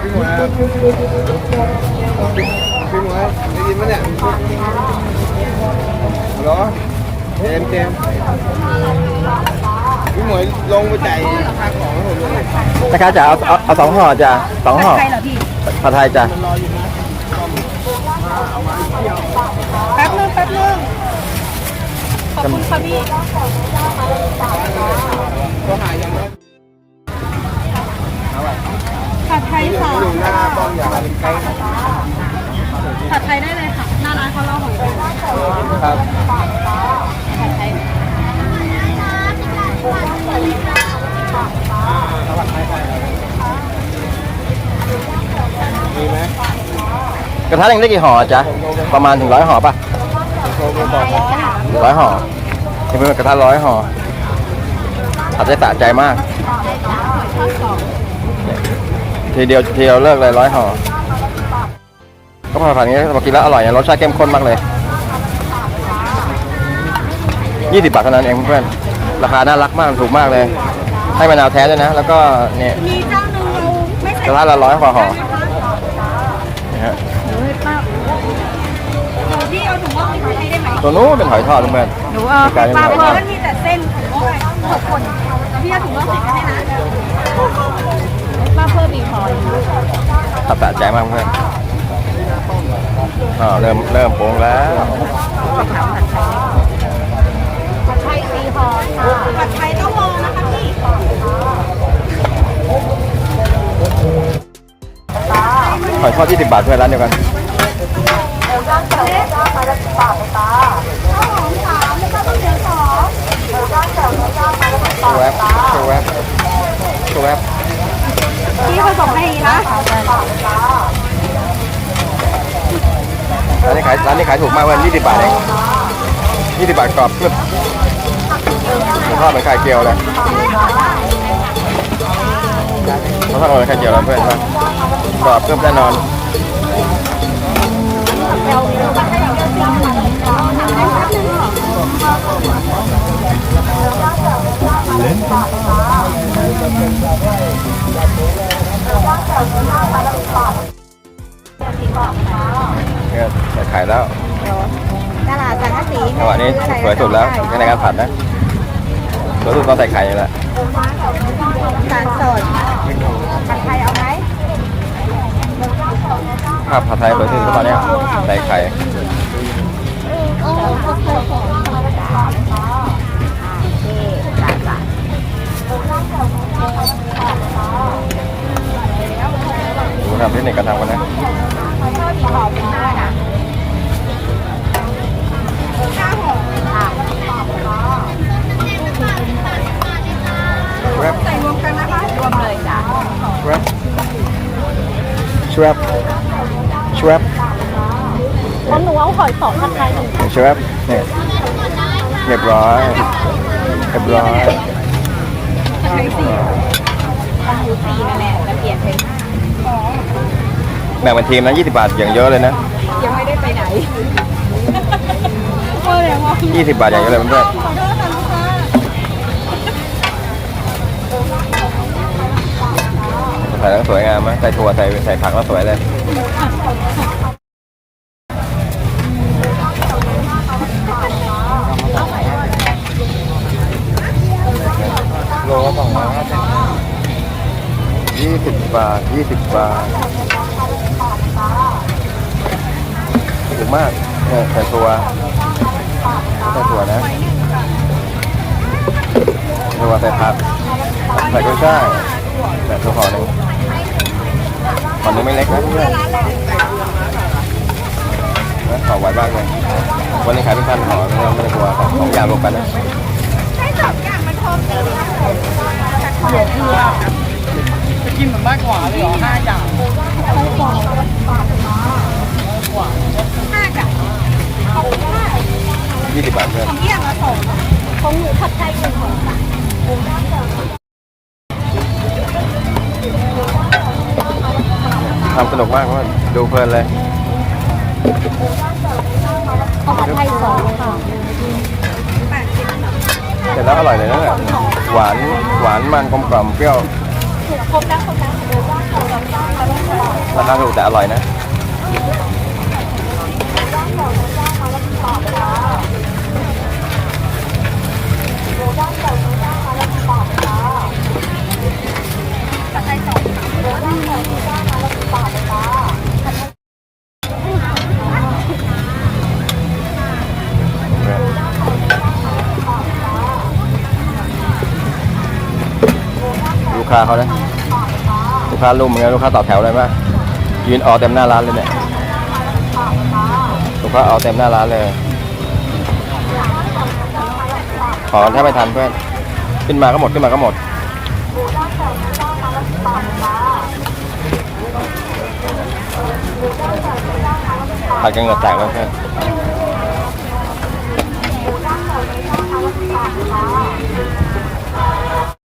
พี่หมวยพี่หมยได้ยินไหมเนี่ยฮัลโหลเจมเจมพี่หมวยลงไปจ่ายค่าของห้ผมลงเลยนะคะจะเอาเอาเอาสองห่อจ้ะสองห่อใครเหรอพี่ ผัดไทยจ้ะมันรออยู่แป๊บนึงแป๊บนึงขอบคุณค่ะพี่ ก็หาย ยสองอยู่หน้าบ้องอย่างไกลผัดไทยได้เลยค่ะ หน้าร้านเขาเล่าของกันครับผัดไทยมีไหมกระทะหนึ่งได้กี่ห่อจ๊ะ ประมาณถึงร้อยห่อป่ะร้อยห่อที่เป็นกระทะร้อยห่อผัดได้สะใจมาก ทีเดียวทีเดียวเลิกเลยร้อยห่อก็ผัดผัดอย่างนี้พอกินแล้วอร่อยนะรสชาติเข้มข้นมากเลยยี่สิบบาทเท่านั้นเองเพื่อนราคาน่ารักมากถูกมากเลย ให้มะนาวแท้ด้วยนะ แล้วก็เนี่ยมีเจ้าหนึ่งเราไม่ใส่กระทะละร้อยกว่าห่อนะฮะเฮ้ยป้าหนูพี่เอาถุงงอกไปให้ได้ไหมตัวนู้นเป็นหอยทอดเพื่อนหนูเอาปลาเพิ่มมีแต่เส้นถุงงอกหกคนพี่เอาถุงงอกติดมาให้นะ ป้าเพิ่มอีกห่อตัดสะใจมากเพื่อนอ่าเริ่มเริ่มโปรุงแล้วผัดไทยสี่ห่อค่ะผัดไทยต้องรอนะคะพี่หอยทอด20บาทเพื่อนร้านเดียวกันโชว์แวบโชว์แวบโชว์แวบ พี่เขาส่งให้นะ ร้านนี้ ขายถูกมากเพื่อน20บาทเอง20บาทกรอบกรึบหมูทอดเหมือนไข่เจียวเลยหมูทอดเหมือนไข่เจียวแล้วเพื่อนครับกรอบกรึบแน่นอนเนี่ ใส่ไข่แล้วตลาดสังกะสีจังหวะนี้สวยสุดแล้วในการผัดนะสวยสุดตอนใส่ไข่นี่แหละสารสดผัดไทยเอาไหมภาพผัดไทยสวยสุดก็ตอนเนี้ยใส่ไข่โอ้โหดูทำเทคนิคการทำกันนะ ชวบชวบของหนูเอาหอยสองผัดไทยหนึ่งชวบเนี่ยเรียบร้อยเรียบร้อยผัดไทยสี่ของหนูสี่นั่นแหละแล้วเปลี่ยนเป็นแบ่งเป็นทีมนะ20 บาทอย่างเยอะเลยนะ ยังไม่ได้ไปไหนโอ้ยว่า20 บาทอย่างเยอะเลยเพื่อน ขอโทษค่ะลูกค้า ๆ ใส่แล้วสวยงามไหมใส่ถั่วใส่ใส่ผักแล้วสวยเลยโลละสองร้อยห้าสิบยี่สิบบาทยี่สิบบาทถูกมากเนี่ยใส่ถั่วใส่ถั่วนะถั่วใส่ผักใส่กุ้ยช่าย แต่ตัวห่อหนึ่งห่อหนึ่งไม่เล็กนะเพื่อนนะห่อไวมากเลยวันนี้ขายเป็นพันห่อไม่ต้องไม่ต้องกลัวสองอย่างรวมกันนะให้สองอย่างมันพร้อมกันเลยค่ะจะกินเหมือนบ้านขวาเลยเหรอห้าอย่างห้ากับยี่สิบบาทเพื่อนของพี่อย่างละสองของหนูผัดไทยหนึ่งของค่ะ ทำสนุกมากเพราะว่าดูเพลินเลยของผัดไทยสองค่ะเสร็จแล้วอร่อยเลยนะเนี่ยหวานหวานมันกลมกล่อมเปรี้ยวครบแล้วครบแล้วราคาถูกแต่อร่อยนะ กค้าเขานะลูกค้ารุ่มเหมือนกันลูกค้าต่อแถวเลยมากยืนออเต็มหน้าร้านเลยเนี่ยลูกค้าออเต็มหน้าร้านเลยขอแทบไม่ทันเพื่อนขึ้นมาก็หมดขึ้นมาก็หมดผัดกันเหงื่อแตกเลยเพื่อน